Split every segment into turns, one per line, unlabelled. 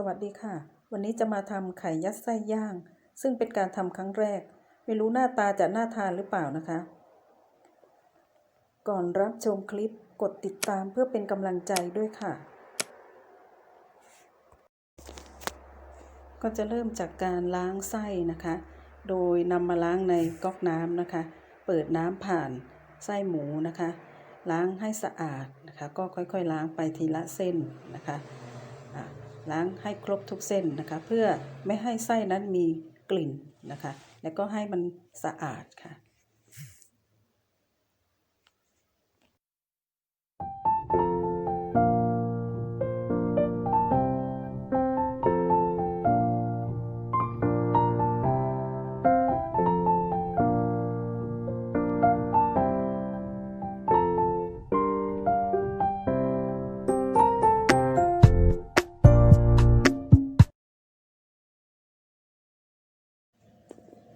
สวัสดีค่ะ วันนี้จะมาทำไข่ยัดไส้ย่าง ซึ่งเป็นการทำครั้งแรก ไม่รู้หน้าตาจะน่าทานหรือเปล่านะคะ ก่อนรับชมคลิปกดติดตามเพื่อเป็นกำลังใจด้วยค่ะ ก็จะเริ่มจากการล้างไส้นะคะ โดยนำมาล้างในก๊อกน้ำนะคะ เปิดน้ำผ่านไส้หมูนะคะ ล้างให้สะอาดนะคะ ก็ค่อยๆ ล้างไปทีละเส้นนะคะ อะ ล้างให้ครบทุกเส้นนะคะ เพื่อไม่ให้ไส้นั้นมีกลิ่นนะคะ แล้วก็ให้มันสะอาดค่ะ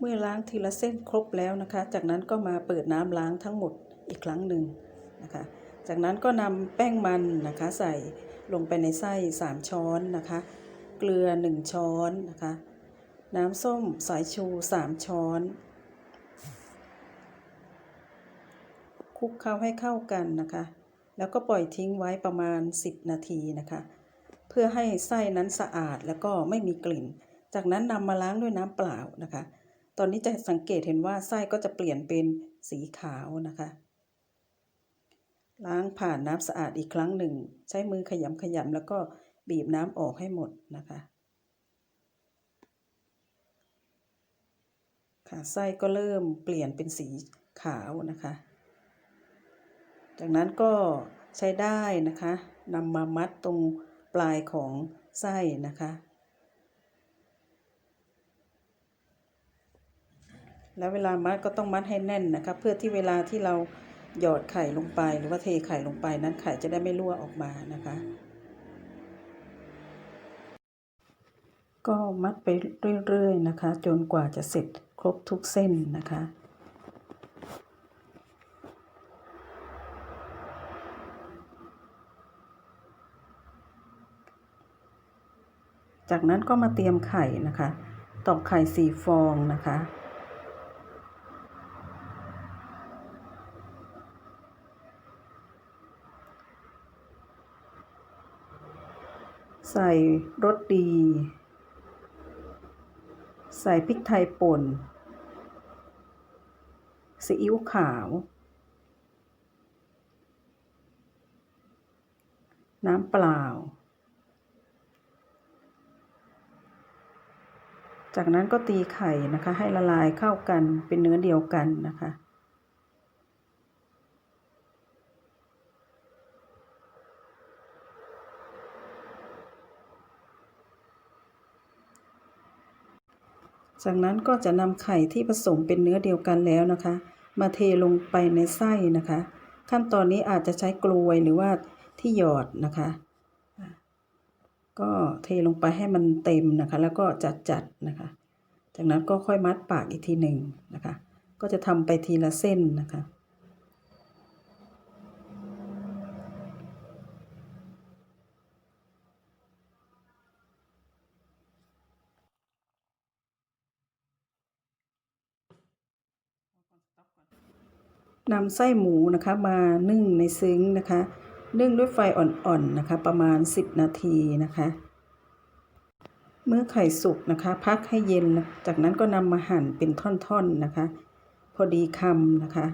เมื่อล้างทีละเส้นครบแล้วนะคะ จากนั้นก็มาเปิดน้ำล้างทั้งหมดอีกครั้งหนึ่งนะคะ จากนั้นก็นำแป้งมันนะคะใส่ลงไปในไส้ 3 ช้อนนะคะ เกลือ 1 ช้อนนะคะ น้ำส้มสายชู 3 ช้อนคลุกเคล้าให้เข้ากันนะคะ แล้วก็ปล่อยทิ้งไว้ประมาณ 10 นาทีนะคะ เพื่อให้ไส้นั้นสะอาดแล้วก็ไม่มีกลิ่น จากนั้นนำมาล้างด้วยน้ำเปล่านะคะ ตอนนี้จะสังเกตเห็นว่าไส้ก็จะเปลี่ยนเป็นสีขาวนะคะ ล้างผ่านน้ำสะอาดอีกครั้งหนึ่ง ใช้มือขยำขยำแล้วก็บีบน้ำออกให้หมดนะคะค่ะไส้ก็เริ่มเปลี่ยนเป็นสีขาวนะคะ จากนั้นก็ใช้ได้นะคะนำมามัดตรงปลายของไส้นะคะ แล้วเวลามัดก็ต้องมัดให้แน่นนะคะเพื่อที่เวลาที่เราหยอดไข่ลงไป หรือว่าเทไข่ลงไปนั้นไข่จะได้ไม่รั่วออกมานะคะ ก็มัดไปเรื่อยๆนะคะ จนกว่าจะเสร็จครบทุกเส้นนะคะจากนั้นก็มาเตรียมไข่นะคะ ตอกไข่สี่ฟองนะคะ ใส่รสดี ใส่พริกไทยป่น ซีอิ๊วขาว น้ำเปล่า จากนั้นก็ตีไข่นะคะ ให้ละลายเข้ากันเป็นเนื้อเดียวกันนะคะ จากนั้นก็จะนำไข่ที่ผสมเป็นเนื้อเดียวกันแล้วนะคะ มาเทลงไปในไส้นะคะ ขั้นตอนนี้อาจจะใช้กลวยหรือว่าที่หยอดนะคะ ก็เทลงไปให้มันเต็มนะคะ แล้วก็จัดจัดนะคะ จากนั้นก็ค่อยมัดปากอีกทีหนึ่งนะคะ ก็จะทำไปทีละเส้นนะคะ นำไส้หมูนะคะมานึ่งในซึ้งนะคะ นึ่งด้วยไฟอ่อนๆนะคะ ประมาณ 10 นาทีนะคะ เมื่อไข่สุกนะคะ พักให้เย็น จากนั้นก็นำมาหั่นเป็นท่อนๆนะคะ พอดีคำนะคะ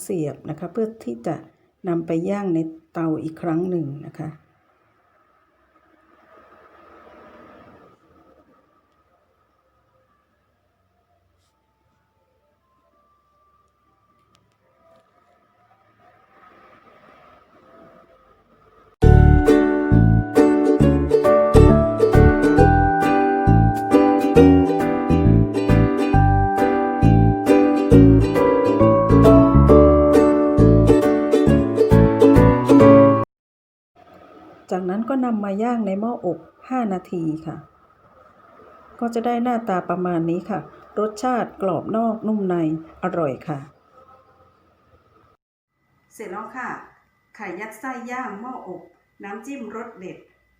เสียบนะคะ เพื่อที่จะนำไปย่างในเตาอีกครั้งหนึ่งนะคะ จากนั้นก็นำมาย่างในหม้ออบ 5 นาทีค่ะ ก็จะได้หน้าตาประมาณนี้ค่ะ รสชาติกรอบนอกนุ่มในอร่อยค่ะ เสร็จแล้วค่ะ ไข่ยัดไส้ย่างหม้ออบ น้ำจิ้มรสเด็ด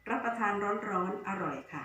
รับประทานร้อนๆอร่อยค่ะ